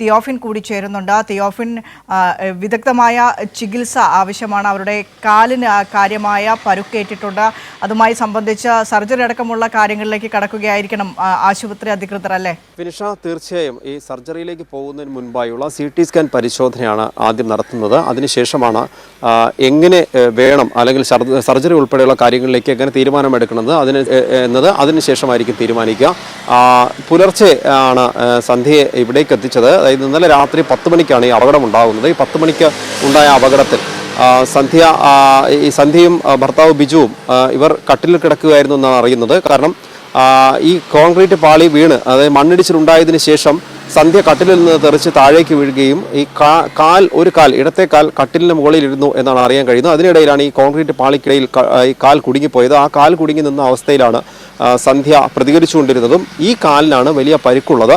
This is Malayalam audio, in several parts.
തിയോഫിൻ കൂടി ചേരുന്നുണ്ട്. തിയോഫിൻ വിദഗ്ധമായ ചികിത്സ ആവശ്യമാണ്. അവരുടെ കാലിന് കാര്യമായ പരുക്കേറ്റിട്ടുണ്ട്. അതുമായി സംബന്ധിച്ച് സർജറി അടക്കമുള്ള കാര്യങ്ങളിലേക്ക് കടക്കുകയായിരിക്കണം ആശുപത്രി അധികൃതർ അല്ലേ? ഫിനിഷ തീർച്ചയായും ഈ സർജറിയിലേക്ക് പോകുന്നതിന് മുൻപായുള്ള സി ടി സ്കാൻ പരിശോധനയാണ് ആദ്യം നടത്തുന്നത്. അതിനുശേഷമാണ് എങ്ങനെ വേണം അല്ലെങ്കിൽ സർജറി ഉൾപ്പെടെയുള്ള കാര്യങ്ങളിലേക്ക് എങ്ങനെ തീരുമാനമെടുക്കുന്നത് അതിന് എന്നത് അതിനുശേഷമായിരിക്കും തീരുമാനിക്കുക. പുലർച്ചെ ആണ് സന്ധ്യയെ ഇവിടേക്ക് എത്തിച്ചത്. അതായത് ഇന്നലെ രാത്രി പത്ത് മണിക്കാണ് ഈ അപകടം ഉണ്ടാകുന്നത്. ഈ പത്ത് മണിക്ക് ഉണ്ടായ അപകടത്തിൽ സന്ധ്യ ഈ സന്ധ്യയും ഭർത്താവ് ബിജുവും ഇവർ കട്ടിലിൽ കിടക്കുകയായിരുന്നു എന്നാണ് അറിയുന്നത്. കാരണം ഈ കോൺക്രീറ്റ് പാളി വീണ് അതായത് മണ്ണിടിച്ചിലുണ്ടായതിനു ശേഷം സന്ധ്യ കട്ടിലിൽ നിന്ന് തെറിച്ച് താഴേക്ക് വീഴുകയും ഈ കാൽ ഒരു കാൽ ഇടത്തെ കാൽ കട്ടിലിന് മുകളിലിരുന്നു എന്നാണ് അറിയാൻ കഴിയുന്നത്. അതിനിടയിലാണ് ഈ കോൺക്രീറ്റ് പാളിക്കിടയിൽ ഈ കാൽ കുടുങ്ങിപ്പോയത്. ആ കാൽ കുടുങ്ങി നിന്ന അവസ്ഥയിലാണ് സന്ധ്യ പ്രതികരിച്ചുകൊണ്ടിരുന്നതും. ഈ കാലിനാണ് വലിയ പരിക്കുള്ളത്.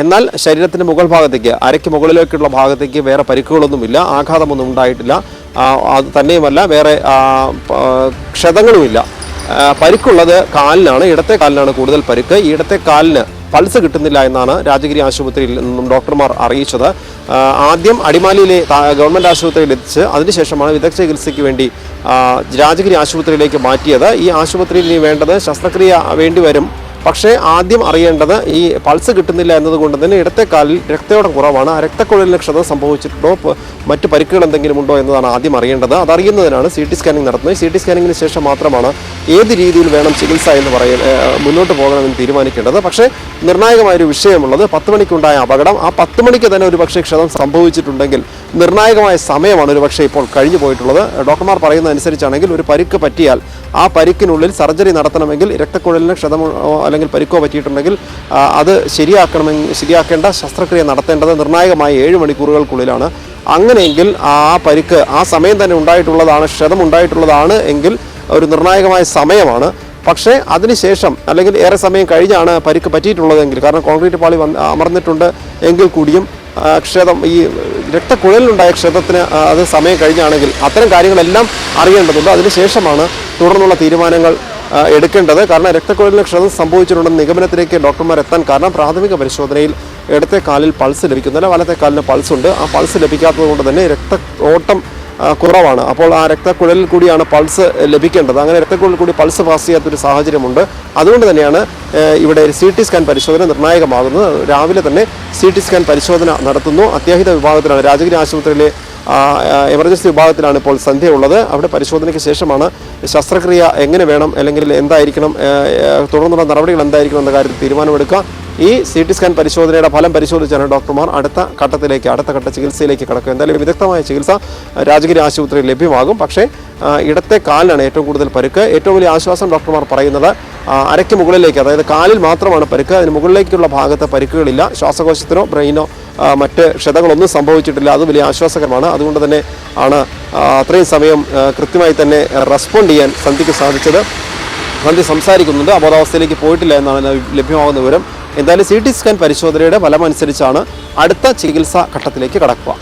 എന്നാൽ ശരീരത്തിന്റെ മുകൾ ഭാഗത്തേക്ക് അരയ്ക്ക് മുകളിലേക്കുള്ള ഭാഗത്തേക്ക് വേറെ പരിക്കുകളൊന്നുമില്ല ആഘാതമൊന്നും ഉണ്ടായിട്ടില്ല. അത് തന്നെയുമല്ല വേറെ ക്ഷതങ്ങളുമില്ല. പരിക്കുള്ളത് കാലിനാണ് ഇടത്തെ കാലിനാണ് കൂടുതൽ പരിക്ക്. ഇടത്തെ കാലിന് പൾസ് കിട്ടുന്നില്ല എന്നാണ് രാജഗിരി ആശുപത്രിയിൽ നിന്നും ഡോക്ടർമാർ അറിയിച്ചത്. ആദ്യം അടിമാലിയിലെ ഗവൺമെന്റ് ആശുപത്രിയിൽ എത്തിച്ച് അതിനുശേഷമാണ് വിദഗ്ധ ചികിത്സയ്ക്ക് വേണ്ടി രാജഗിരി ആശുപത്രിയിലേക്ക് മാറ്റിയത്. ഈ ആശുപത്രിയിൽ വേണ്ടത് ശസ്ത്രക്രിയ വേണ്ടി വരും. പക്ഷേ ആദ്യം അറിയേണ്ടത് ഈ പൾസ് കിട്ടുന്നില്ല എന്നതുകൊണ്ട് തന്നെ ഇടത്തെ കാലിൽ രക്തയോടം കുറവാണ്. ആ രക്തക്കുഴലിന് ക്ഷതം സംഭവിച്ചിട്ടുണ്ടോ? മറ്റ് പരിക്കുകൾ എന്തെങ്കിലും ഉണ്ടോ എന്നതാണ് ആദ്യം അറിയേണ്ടത്. അതറിയുന്നതിനാണ് സി ടി സ്കാനിങ് നടത്തുന്നത്. സി ടി സ്കാനിങ്ങിന് ശേഷം മാത്രമാണ് ഏത് രീതിയിൽ വേണം ചികിത്സ എന്ന് പറയ മുന്നോട്ട് പോകണമെന്ന് തീരുമാനിക്കേണ്ടത്. പക്ഷേ നിർണായകമായൊരു വിഷയമുള്ളത് പത്ത് മണിക്കുണ്ടായ അപകടം. ആ പത്ത് മണിക്ക് തന്നെ ഒരു പക്ഷേ ക്ഷതം സംഭവിച്ചിട്ടുണ്ടെങ്കിൽ നിർണായകമായ സമയമാണ് ഒരു പക്ഷേ ഇപ്പോൾ കഴിഞ്ഞു പോയിട്ടുള്ളത്. ഡോക്ടർമാർ പറയുന്ന അനുസരിച്ചാണെങ്കിൽ ഒരു പരിക്ക് പറ്റിയാൽ ആ പരിക്കിനുള്ളിൽ സർജറി നടത്തണമെങ്കിൽ രക്തക്കുഴലിന് ക്ഷതമോ അല്ലെങ്കിൽ പരിക്കോ പറ്റിയിട്ടുണ്ടെങ്കിൽ അത് ശരിയാക്കണമെങ്കിൽ ശരിയാക്കേണ്ട ശസ്ത്രക്രിയ നടത്തേണ്ടത് നിർണായകമായ ഏഴ് മണിക്കൂറുകൾക്കുള്ളിലാണ്. അങ്ങനെയെങ്കിൽ ആ പരിക്ക് ആ സമയം തന്നെ ഉണ്ടായിട്ടുള്ളതാണ് ക്ഷതം ഉണ്ടായിട്ടുള്ളതാണ് എങ്കിൽ ഒരു നിർണായകമായ സമയമാണ്. പക്ഷേ അതിനുശേഷം അല്ലെങ്കിൽ ഏറെ സമയം കഴിഞ്ഞാണ് പരിക്ക് പറ്റിയിട്ടുള്ളതെങ്കിൽ കാരണം കോൺക്രീറ്റ് പാളി വന്ന് അമർന്നിട്ടുണ്ട് എങ്കിൽ കൂടിയും ക്ഷതം ഈ രക്തക്കുഴലിലുണ്ടായ ക്ഷതത്തിന് ആ, അത് സമയം കഴിഞ്ഞാണെങ്കിൽ അത്തരം കാര്യങ്ങളെല്ലാം അറിയേണ്ടതുണ്ട്. അതിനുശേഷമാണ് തുടർന്നുള്ള തീരുമാനങ്ങൾ എടുക്കേണ്ടത്. കാരണം രക്തക്കുഴലിന് ക്ഷതം സംഭവിച്ചിട്ടുണ്ടെന്ന് നിഗമനത്തിലേക്ക് ഡോക്ടർമാർ എത്താൻ കാരണം പ്രാഥമിക പരിശോധനയിൽ ഇടത്തെ കാലിൽ പൾസ് ലഭിക്കുന്നില്ല വലത്തെ കാലിന് പൾസ് ഉണ്ട് ആ പൾസ് ലഭിക്കാത്തത് കൊണ്ട് തന്നെ രക്ത ഓട്ടം കുറവാണ്. അപ്പോൾ ആ രക്തക്കുഴലിൽ കൂടിയാണ് പൾസ് ലഭിക്കേണ്ടത്. അങ്ങനെ രക്തക്കുഴലിൽ കൂടി പൾസ് പാസ് ചെയ്യാത്തൊരു സാഹചര്യമുണ്ട്. അതുകൊണ്ട് തന്നെയാണ് ഇവിടെ സി ടി സ്കാൻ പരിശോധന നിർണായകമാകുന്നത്. രാവിലെ തന്നെ സി ടി സ്കാൻ പരിശോധന നടത്തുന്നു. അത്യാഹിത വിഭാഗത്തിലാണ് രാജഗിരി ആശുപത്രിയിലെ എമർജൻസി വിഭാഗത്തിലാണ് ഇപ്പോൾ സന്ധ്യ ഉള്ളത് അവിടെ പരിശോധനയ്ക്ക് ശേഷമാണ് ശസ്ത്രക്രിയ എങ്ങനെ വേണം അല്ലെങ്കിൽ എന്തായിരിക്കണം തുടർന്നുള്ള നടപടികൾ എന്തായിരിക്കണം എന്ന കാര്യത്തിൽ തീരുമാനമെടുക്കുക. ഈ സി ടി സ്കാൻ പരിശോധനയുടെ ഫലം പരിശോധിച്ചാണ് ഡോക്ടർമാർ അടുത്ത ഘട്ടത്തിലേക്ക് അടുത്ത ഘട്ട ചികിത്സയിലേക്ക് കടക്കുക. എന്തായാലും വിദഗ്ധമായ ചികിത്സ രാജഗിരി ആശുപത്രിയിൽ ലഭ്യമാകും. പക്ഷേ ഇടത്തെ കാലിനാണ് ഏറ്റവും കൂടുതൽ പരുക്ക്. ഏറ്റവും വലിയ ആശ്വാസം ഡോക്ടർമാർ പറയുന്നത് അരയ്ക്ക് മുകളിലേക്ക് അതായത് കാലിൽ മാത്രമാണ് പരുക്ക്. അതിന് മുകളിലേക്കുള്ള ഭാഗത്ത് പരുക്കുകളില്ല. ശ്വാസകോശത്തിനോ ബ്രെയിനോ മറ്റ് ക്ഷതങ്ങളൊന്നും സംഭവിച്ചിട്ടില്ല. അത് വലിയ ആശ്വാസകരമാണ്. അതുകൊണ്ട് തന്നെ ആണ് അത്രയും സമയം കൃത്യമായി തന്നെ റെസ്പോണ്ട് ചെയ്യാൻ സന്ധിക്ക് സാധിച്ചത്. സന്ധി സംസാരിക്കുന്നുണ്ട്. അബോധാവസ്ഥയിലേക്ക് പോയിട്ടില്ല എന്നാണ് ലഭ്യമാകുന്ന വിവരം. എന്തായാലും സി ടി സ്കാൻ പരിശോധനയുടെ ഫലമനുസരിച്ചാണ് അടുത്ത ചികിത്സാ ഘട്ടത്തിലേക്ക് കടക്കുക.